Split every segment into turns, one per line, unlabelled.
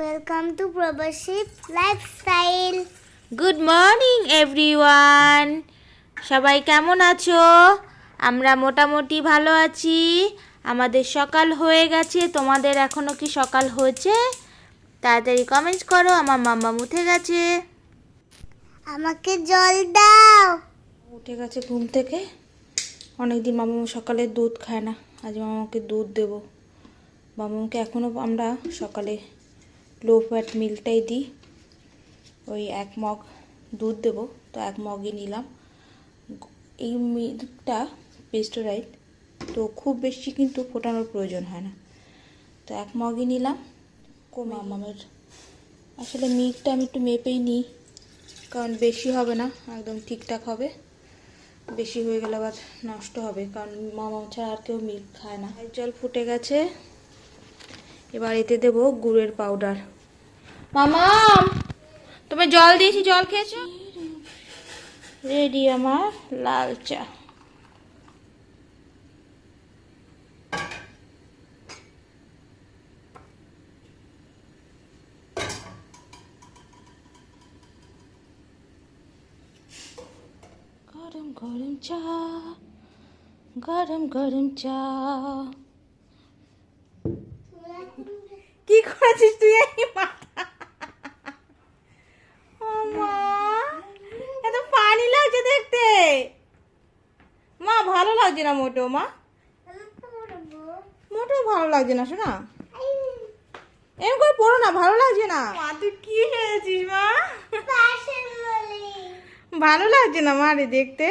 Welcome to Probashi lifestyle
good morning everyone সবাই কেমন আছো? আমরা মোটামুটি ভালো আছি। আমাদের সকাল হয়ে গেছে। তোমাদের এখনও কি সকাল হয়েছে? তাড়াতাড়ি কমেন্টস করো আমার মাম্মা উঠে গেছে।
আমাকে জল দাও।
উঠে গেছে ঘুম থেকে। অনেকদিন মামু সকালে দুধ খায় না। আজ মামাকে দুধ দেবো। মামাকে এখনও আমরা সকালে লো ফ্যাট মিল্কটাই দিই। ওই এক মগ দুধ দেবো তো এক মগই নিলাম। এই মিল্কটা পেস্টোরাইড তো খুব বেশি কিন্তু ফোটানোর প্রয়োজন হয় না। তো এক মগই নিলাম কমে মামের আসলে মিল্কটা আমি একটু মেপেই নিই কারণ বেশি হবে না একদম ঠিকঠাক হবে। বেশি হয়ে গেলে আবার নষ্ট হবে কারণ মামা ছাড়া আর কেউ মিল্ক খায় না। জল ফুটে গেছে। এবার এতে দেব গুড়ের পাউডার। মামা! তুমি জল দিয়েছি জল খেয়েছো? রেডি আমার লাল চা। গরম গরম চা গরম গরম চা। কি করেছিস তুই এই মাথা মা এত পানি লাগছে দেখতে। মা ভালো লাগছে না মোটো মা? মোটেও ভালো লাগছে না শোনা। এম করে পড়ো না ভালো লাগছে না। মা তুই কি খেয়েছিস মা? ভালো লাগছে না মা রে দেখতে।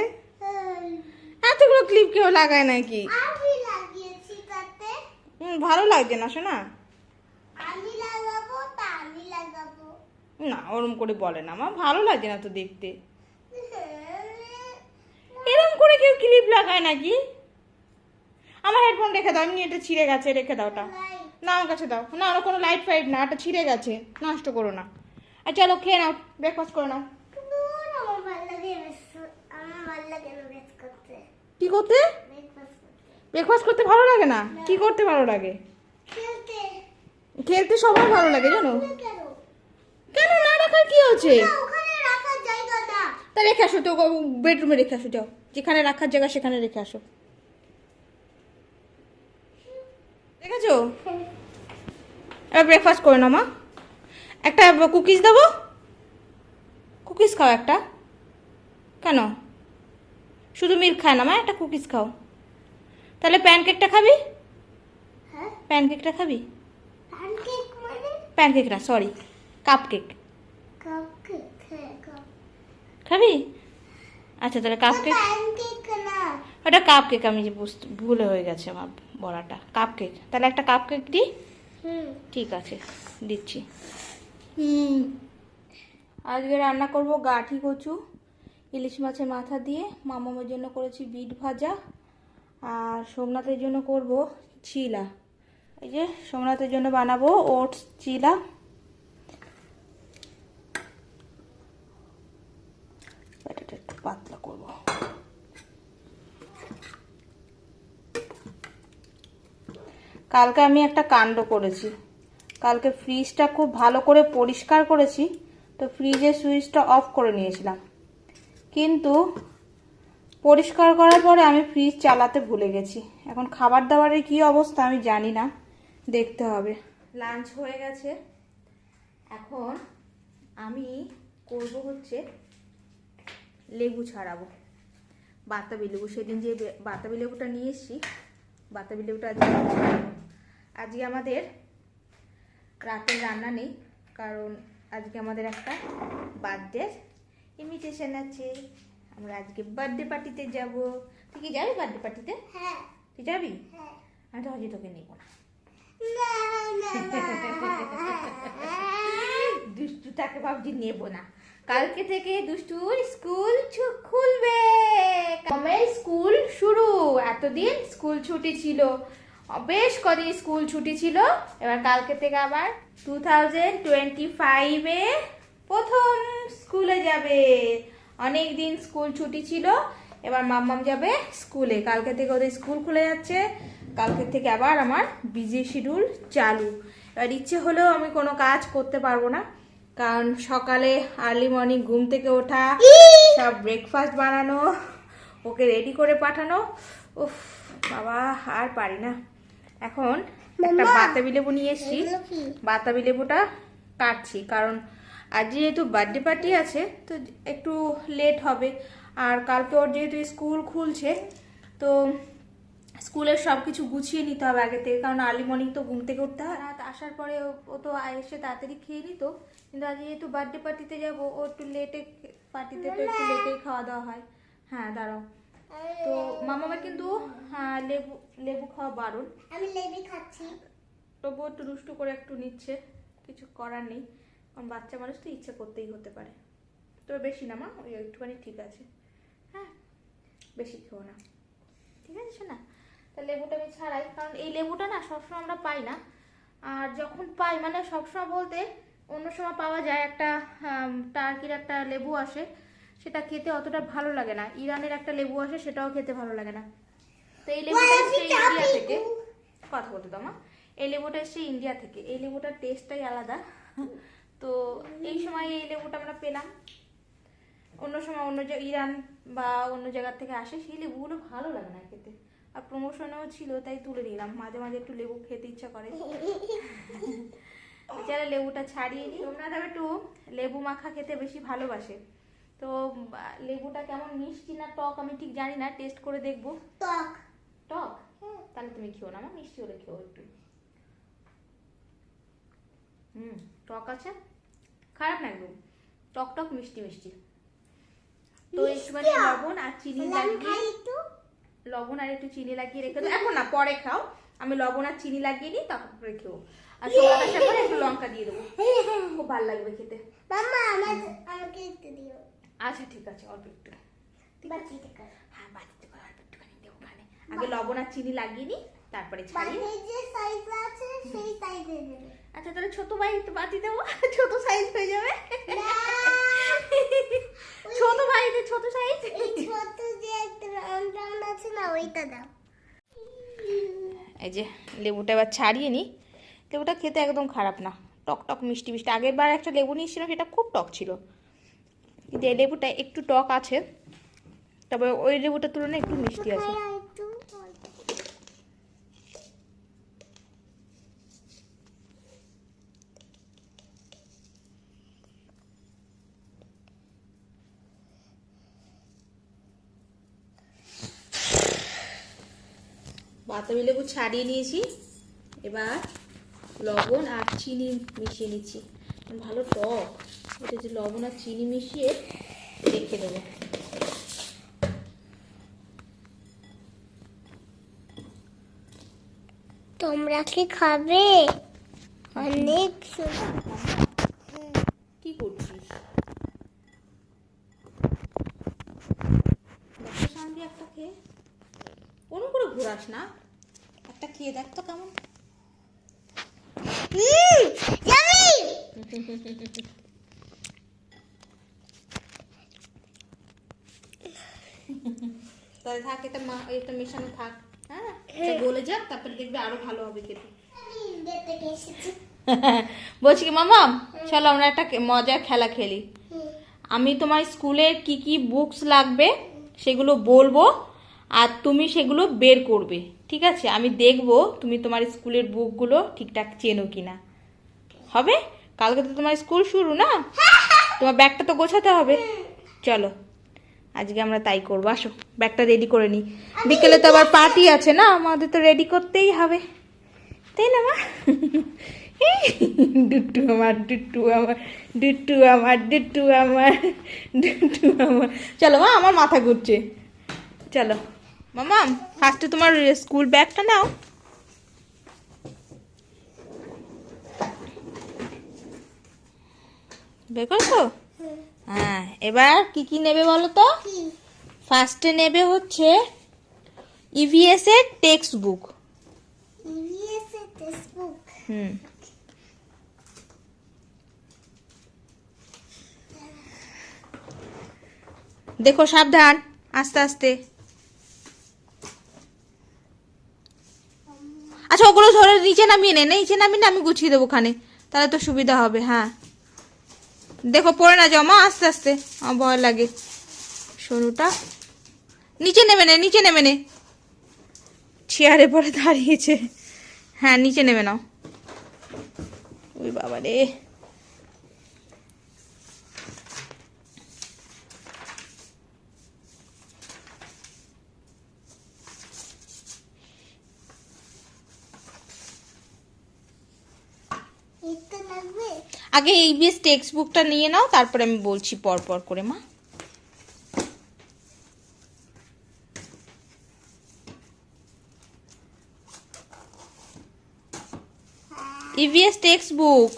এতগুলো ক্লিপ কেউ লাগায় নাকি? ভালো লাগছে না শোনা।
আমি লাগাবো তা আমি লাগাবো।
না ওরম করে বলে না মা ভালো লাগে না তো দেখতে। এরম করে কেউ ক্লিপ লাগায় নাকি? আমার হেডফোন রেখে দাও এমনি এটা ছিঁড়ে গেছে রেখে দাও ওটা। না আমার কাছে দাও। না ওটা কোনো লাইট ফাইট না ওটা ছিঁড়ে গেছে নষ্ট করো না। আর চলো খেয়ে নাও ব্রেকফাস্ট করে নাও।
আমার আমার
কি করতে। ব্রেকফাস্ট করতে। ভালো লাগে না। কি করতে ভালো লাগে?
খেলতে।
খেলতে সবার ভালো লাগে জানো?
কেন
না রাখার কি হচ্ছে তা রেখে আসো তো বেডরুমে রেখে আসো যাও। যেখানে রাখার জায়গা সেখানে রেখে আসো। দেখেছ? এবার ব্রেকফাস্ট করে নাও মা। একটা কুকিজ দেবো? কুকিজ খাও একটা। কেন? শুধু মিল্ক খায় না মা একটা কুকিজ খাও। তাহলে প্যানকেকটা খাবি?
হ্যাঁ।
প্যানকেকটা খাবি?
প্যানকেক
না সরি কাপ কেক
কাপকেক
খাবি? আচ্ছা তাহলে কাপ কেক
প্যানকেক
ওটা কাপ কেক আমি যে বুঝতে ভুলে হয়ে গেছে আমার বড়াটা কাপ কেক তাহলে একটা কাপ কেক দিই ঠিক আছে দিচ্ছি। আজকে রান্না করব গাঠি কচু ইলিশ মাছের মাথা দিয়ে। মামামের জন্য করেছি বিট ভাজা। আর সোমনাথের জন্য করব চিলা এই যে সোমনাথের জন্য বানাবো ওটস, চিলা। ব্যাটাটা একটু পাতলা করব। কালকে আমি একটা কাণ্ড করেছি। কালকে ফ্রিজটা খুব ভালো করে পরিষ্কার করেছি, তো ফ্রিজের সুইচটা অফ করে নিয়েছিলাম। কিন্তু পরিষ্কার করার পরে আমি ফ্রিজ চালাতে ভুলে গেছি। এখন খাবার দাবারের কী অবস্থা আমি জানি না। দেখতে হবে। লাঞ্চ হয়ে গেছে। এখন আমি করব হচ্ছে লেবু ছাড়াবো। বাতাবি লেবু সেদিন যে বাতাবি লেবুটা নিয়ে এসেছি বাতাবি লেবুটা আজকে আজকে আমাদের রাতের রান্না নেই কারণ আজকে আমাদের একটা বার্থডে ইনভিটেশন আছে। আমরা আজকে বার্থডে পার্টিতে যাব। তুই কি যাবি বার্থডে পার্টিতে?
হ্যাঁ।
তুই যাবি?
হ্যাঁ।
আমি তো হয়তো তোকে নেব না।
না না না
দুষ্টু তাকে ভাবছি নেব না। কালকে থেকে দুষ্টুর স্কুল খুলবে। কমের স্কুল শুরু? এতদিন স্কুল ছুটি ছিল। বেশ কদিন স্কুল ছুটি ছিল। এবার কালকে থেকে আবার টু থাউজেন্ড টোয়েন্টি ফাইভে প্রথম স্কুলে যাবে। অনেক দিন স্কুল ছুটি ছিল। এবার মাম্মাম যাবে স্কুলে। কালকে থেকে ওদের স্কুল খুলে যাচ্ছে। কালকে থেকে আবার আমার বিজি শিডিউল চালু। এবার ইচ্ছে হলেও আমি কোনো কাজ করতে পারব না কারণ সকালে আর্লি মর্নিং ঘুম থেকে ওঠা সব ব্রেকফাস্ট বানানো ওকে রেডি করে পাঠানো উফ বাবা আর পারি না। এখন একটা বাতাবি লেবু নিয়ে এসেছি? বাতাবি লেবুটা কাটছি কারণ আজ যেহেতু বার্থডে পার্টি আছে তো একটু লেট হবে। আর কালকে ওর যেহেতু স্কুল খুলছে তো স্কুলের সব কিছু গুছিয়ে নিতে হবে আগে থেকে কারণ আর্লি মর্নিং তো ঘুম থেকে উঠতে হয়। রাত আসার পরে ও- ও তো এসে তাড়াতাড়ি খেয়ে নিত কিন্তু আজ যেহেতু বার্থডে পার্টিতে যাব ও একটু লেটে পার্টিতে তো একটু লেটেই খাওয়া দাওয়া হয়। হ্যাঁ দাঁড়াও। তো মামামা কিন্তু হ্যাঁ, লেবু লেবু খাওয়া বারণ।
আমি লেবি খাচ্ছি।
তবুও একটু দুষ্টু করে একটু নিচ্ছে কিছু করার নেই কারণ বাচ্চা মানুষ তো ইচ্ছে করতেই হতে পারে। তবে বেশি না মা ওই একটুখানি ঠিক আছে। হ্যাঁ বেশি খেও না। ঠিক আছে শোনা তা লেবুটা আমি ছাড়াই কারণ এই লেবুটা না সবসময় আমরা পাই না। আর যখন পাই মানে সবসময় বলতে অন্য সময় পাওয়া যায় একটা টার্কির একটা লেবু আসে সেটা খেতে অতটা ভালো লাগে না। ইরানের একটা লেবু আসে সেটাও খেতে ভালো লাগে না। তো এই লেবুটা এসছে ইন্ডিয়া থেকে। কথা বলতে দাও মা। এই লেবুটা এসছে ইন্ডিয়া থেকে। এই লেবুটার টেস্টটাই আলাদা। তো এই সময় এই লেবুটা আমরা পেলাম। অন্য সময় অন্য ইরান বা অন্য জায়গার থেকে আসে সেই লেবুগুলো ভালো লাগে না খেতে। আর প্রমোশনেও ছিল তাই তুলে নিলাম। মাঝে মাঝে একটু লেবু খেতে ইচ্ছা করে। যারা লেবুটা ছাড়িয়ে নিই। তোমরা তবে একটু লেবু মাখা খেতে বেশি ভালোবাসে। তো লেবুটা কেমন মিষ্টি না টক আমি ঠিক জানি না। টেস্ট করে দেখব।
টক।
টক? তাহলে তুমি খেও না আমার মিষ্টি হলে খেও একটু। হুম টক আছে? খারাপ না একদম। টক টক মিষ্টি মিষ্টি। তো একটুখানি লবণ আর চিনি লাগিয়ে লবণ আর একটু চিনি লাগিয়ে রেখে দাও এখন না পরে খাও। আমি লবণ আর চিনি লাগিয়ে নিই তারপরে খেও। আর সবার আসার পরে একটু লঙ্কা দিয়ে দেবো। খুব ভালো লাগবে খেতে।
মাম্মা আমার আমাকে একটু দিও।
আচ্ছা ঠিক আছে অল্প একটু।
বাটিতে কর।
হ্যাঁ বাড়িতে করে অল্প একটুখানি দেবো ওখানে। আগে লবণ আর চিনি লাগিয়ে নিই তারপরে ছাড়িয়ে
যে সাইজ আছে সেই সাইজে দেবে।
আচ্ছা তাহলে ছোট বাই বাটি দেবো ছোট সাইজ হয়ে যাবে। ছোট ভাইতে ছোট সাইজ
এই ছোট যে রাউন্ড আছে না ওইটা দাও।
এই যে লেবুটা এবার ছাড়িয়ে নিই লেবুটা খেতে একদম খারাপ না। টক টক মিষ্টি মিষ্টি। আগের বার একটা লেবু নিয়েছিলাম সেটা খুব টক ছিল। কিন্তু এই লেবুটা একটু টক আছে। তবে ওই লেবুটার তুলনায় একটু মিষ্টি আছে
খাই একটু
বাতাবি লেবু ছাড়িয়ে নিয়েছি। এবার লবণ আর চিনি মিশিয়ে নিচ্ছি। ভালো টক। এটা যে লবণ আর চিনি মিশিয়ে রেখে দেবো।
তোমরা কি খাবে? অনেক
কি করছিস? শান্তি একটা খেয়ে। কোনো করে ঘোরাস না। একটা খেয়ে দেখ তো কেমন। তাহলে থাক এটা মা এটা মেশানো থাক হ্যাঁ? গলে যাক তারপরে দেখবে আরও ভালো হবে খেতে। বলছি কি মামা চলো আমরা একটা মজার খেলা খেলি। আমি তোমার স্কুলের কি কি বুকস লাগবে সেগুলো বলব আর তুমি সেগুলো বের করবে, ঠিক আছে? আমি দেখব তুমি তোমার স্কুলের বুকগুলো ঠিকঠাক চেনো কিনা। হবে? কালকে তো তোমার স্কুল শুরু না? তোমার ব্যাগটা তো গোছাতে হবে। চলো, আজকে আমরা তাই করব। আসো, ব্যাগটা রেডি করে নিই। বিকেলে তো আবার পার্টি আছে না? আমাদের তো রেডি করতেই হবে। তাই না, মা? ডুট্টু আমার ডুট্টু আমার ডুট্টু আমার ডুট্টু আমার ডুট্টু আমার। চলো, মা, আমার মাথা ঘুরছে। চলো। মামা ফার্স্টে তোমার স্কুল ব্যাগটা নাও। বের করছ। হ্যাঁ এবার কি কি নেবে বলো তো? ফার্স্টে নেবে হচ্ছে ইভিএস এর টেক্সট বুক
ইভিএস এর টেক্সটবুক
হুম। দেখো সাবধান আস্তে আস্তে। আচ্ছা ওগুলো ধরে নিচে নামিয়ে নে, নিচে নামিয়ে আমি গুছিয়ে দেবো ওখানে। তাহলে তো সুবিধা হবে হ্যাঁ। দেখো, পড়ে না জমা আস্তে আস্তে। আমার ভয় লাগে। সরুটা। নিচে নেমে নে, নিচে নেমে নে। চেয়ারে পরে দাঁড়িয়েছে। হ্যাঁ নিচে নেমে নাও। ওই বাবা রে
এটা লাগবে
আগে এই বেশ টেক্সট বুকটা নিয়ে নাও তারপরে আমি বলছি পর পর করে মা। ইভিএস টেক্সট বুক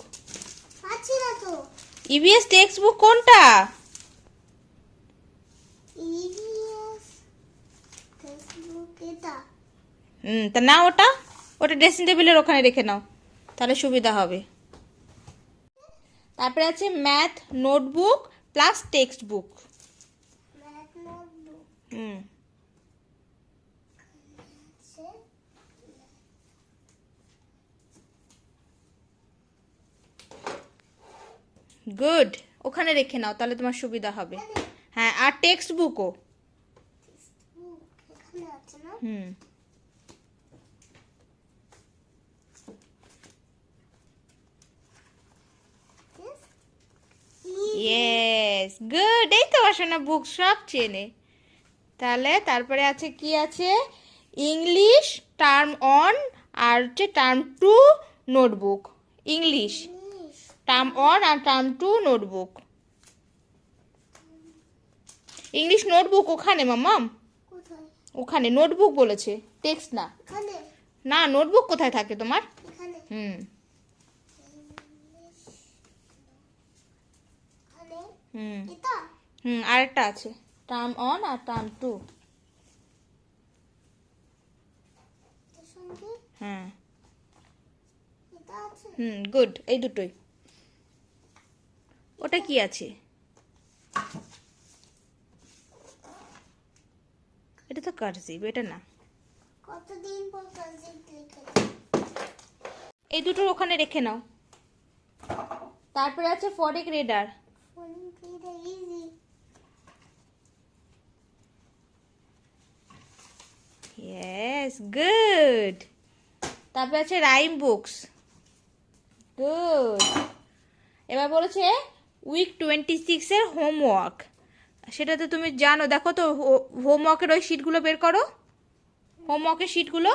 পাচ্ছি না তো?
ইভিএস টেক্সট বুক কোনটা?
ইভিএস এটা।
হুম তা না ওটা। ওটা ড্রেসিং টেবিলের ওখানে রেখে নাও। তাহলে সুবিধা হবে। তারপরে আছে math notebook plus text book হুম। গুড ওখানে রেখে নাও তাহলে তোমার সুবিধা হবে। হ্যাঁ আর টেক্সট বুকও হুম। ইয়েস গুড এই তো আসলে বুক সব চেনে। তাহলে তারপরে আছে কি আছে? ইংলিশ টার্ম অন আর হচ্ছে term two notebook English
English
term one আর term two notebook English notebook ওখানে মামাম ওখানে। নোটবুক বলেছে। টেক্সট না? না নোটবুক কোথায় থাকে তোমার? হুম
ইংলিশ এখানে
হুম। হুম আরেকটা আছে। টার্ম অন আর টার্ম টু। হ্যাঁ। হুম গুড এই দুটোই। ওটা কি আছে? এটা তো কার্সিভ এটা না।
কতদিন পর কাজে
এই দুটোর ওখানে রেখে নাও। তারপরে আছে ফরেক রেডার ইয়েস গুড তারপরে আছে রাইম বুকস গুড এবার বলেছে উইক টোয়েন্টি সিক্সের হোমওয়ার্ক সেটা তো তুমি জানো, দেখো তো হোমওয়ার্কের ওই শিটগুলো বের করো। হোমওয়ার্কের শিটগুলো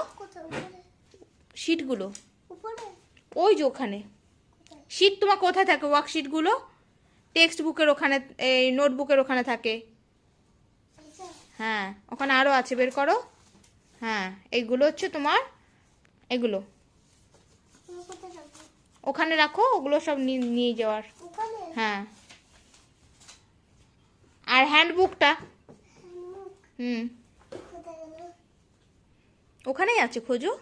শিটগুলো ওই যে ওখানে। শিট তোমার কোথায় থাকে? ওয়ার্কশিটগুলো টেক্সট বুকের ওখানে, এই নোটবুকের ওখানে থাকে। হ্যাঁ ওখানে আরও আছে, বের করো। হ্যাঁ এইগুলো হচ্ছে তোমার এগুলো। ওখানে রাখো ওগুলো সব নিয়ে যাওয়ার। হ্যাঁ। আর হ্যান্ডবুকটা? হুম। ওখানেই আছে খোঁজো।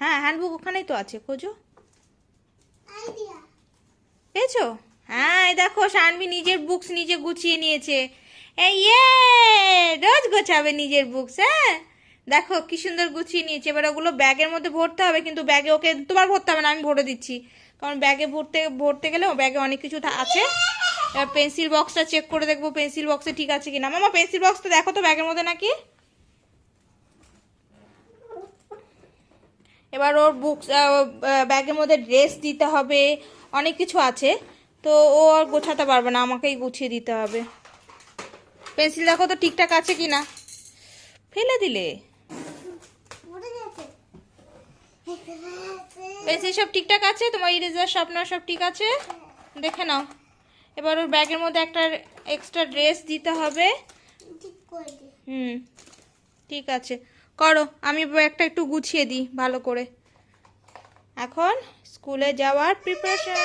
হ্যাঁ হ্যান্ডবুক ওখানেই তো আছে খোঁজো। পেয়েছ? হ্যাঁ এই দেখো শানবি নিজের বুকস নিজে গুছিয়ে নিয়েছে। এই ইয়ে রোজ গোছাবে নিজের বুকস হ্যাঁ দেখো কি সুন্দর গুছিয়ে নিয়েছে। এবার ওগুলো ব্যাগের মধ্যে ভরতে হবে, কিন্তু ব্যাগে ওকে, তোমার ভরতে হবে না, আমি ভরে দিচ্ছি। কারণ ব্যাগে ভরতে ভরতে গেলে ও ব্যাগে অনেক কিছু আছে। এবার পেন্সিল বক্সটা চেক করে দেখব পেন্সিল বক্সে ঠিক আছে কিনা। মামা পেন্সিল বক্সটা দেখো তো ব্যাগের মধ্যে নাকি? এবার ওর বুকস ব্যাগের মধ্যে ড্রেস দিতে হবে, অনেক কিছু আছে। তো ও আর গোছাতে পারবে না, আমাকেই গুছিয়ে দিতে হবে। পেন্সিল দেখো তো ঠিকঠাক আছে কি না ফেলে দিলে। পেন্সিল সব ঠিকঠাক আছে? তোমার ইরেজার শার্পনার সব ঠিক আছে? দেখে নাও। এবার ওর ব্যাগের মধ্যে একটা এক্সট্রা ড্রেস দিতে হবে। হুম ঠিক আছে। করো আমি ব্যাগটা একটু গুছিয়ে দিই ভালো করে। এখন স্কুলে যাওয়ার প্রিপারেশন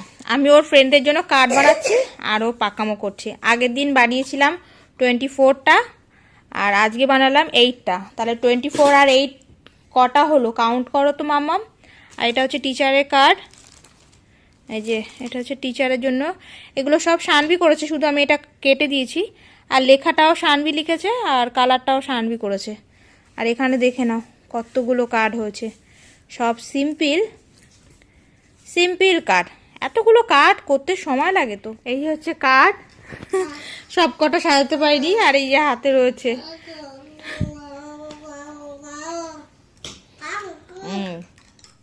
আমি ওর ফ্রেন্ডের জন্য কার্ড বানাচ্ছি আর ও পাকামো করছে। আগের দিন বানিয়েছিলাম টোয়েন্টি ফোরটা আর আজকে বানালাম এইটটা তাহলে টোয়েন্টি ফোর আর এইট কটা হলো? কাউন্ট করো তো, মাম্মাম। আর এটা হচ্ছে টিচারের কার্ড এই যে, এটা হচ্ছে টিচারের জন্য। এগুলো সব সানভি করেছে, শুধু আমি এটা কেটে দিয়েছি। আর লেখাটাও শানবি লিখেছে আর কালারটাও শানবি করেছে। আর এখানে দেখে নাও, কতগুলো কার্ড হয়েছে। সব সিম্পল সিম্পল কার্ড এতগুলো কার্ড করতে সময় লাগে তো। এই হচ্ছে কার্ড। সব কটা সাজাতে পারিনি আর এই যে হাতে রয়েছে।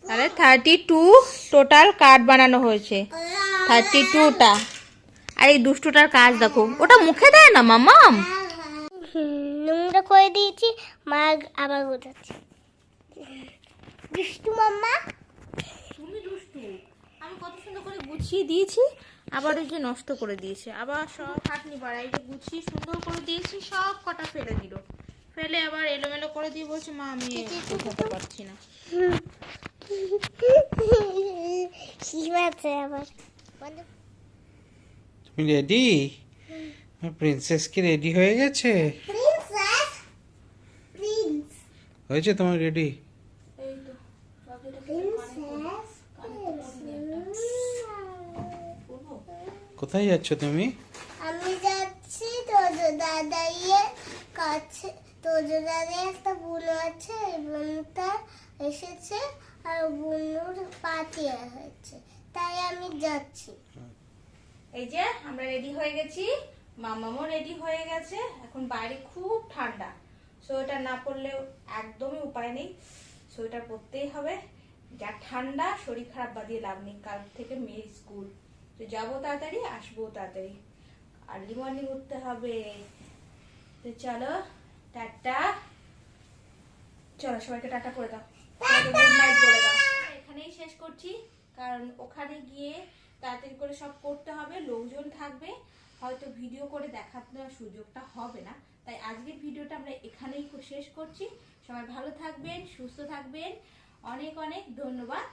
তাহলে থার্টি টু টোটাল কার্ড বানানো হয়েছে। থার্টি টুটা আর এই দুষ্টুটার কাজ দেখো। ওটা মুখে দেয় না মামাম?
নোংরা করে দিয়েছি মা আবার দুষ্টু মাম্মা?
তুমি দুষ্টু। আমি কত সুন্দর করে গুছিয়ে দিয়েছি আবার ওই যে নষ্ট করে দিয়েছে। আবার সব খাটনি বাড়াই যে গুছিয়ে সুন্দর করে দিয়েছি সব কটা ফেলে দিল। ফেলে আবার এলোমেলো করে দিয়ে বলছে মা আমি গোছাতে পারছি না।
আবার।
তুমি রেডি প্রিন্সেস কি রেডি হয়ে গেছে? হয়েছে তোমার রেডি
এই তো
কোথায় যাচ্ছ তুমি?
আমি যাচ্ছি তোজো দাদাইয়ের কাছে। তোজো দাদাই একটা বুনো আছে এই বুনোটা এসেছে আর বুনুর পাটি হয়েছে। তাই আমি যাচ্ছি।
এই যে আমরা রেডি হয়ে গেছি। মামামও রেডি হয়ে গেছে। এখন বাইরে খুব ঠান্ডা। সোয়েটার না পরলেও একদমই উপায় নেই। সোয়েটার পরতেই হবে। যা ঠান্ডা শরীর খারাপ বাদিয়ে লাভ নেই। কাল থেকে মেয়ের স্কুল তো যাব তাড়াতাড়ি, আসব তাড়াতাড়ি। আর্লি মর্নিং উঠতে হবে। তো চলো, টাটা। চলো, সবাইকে টাটা করে দাও। গুড নাইট দাও। এখানেই শেষ করছি। কারণ ওখানে গিয়ে তাড়াতাড়ি করে সব করতে হবে, লোকজন থাকবে। হয়তো ভিডিও করে দেখানোর সুযোগটা হবে না। তাই আজকের ভিডিওটা আমরা এখানেই শেষ করছি। সবাই ভালো থাকবেন, সুস্থ থাকবেন। অনেক অনেক ধন্যবাদ।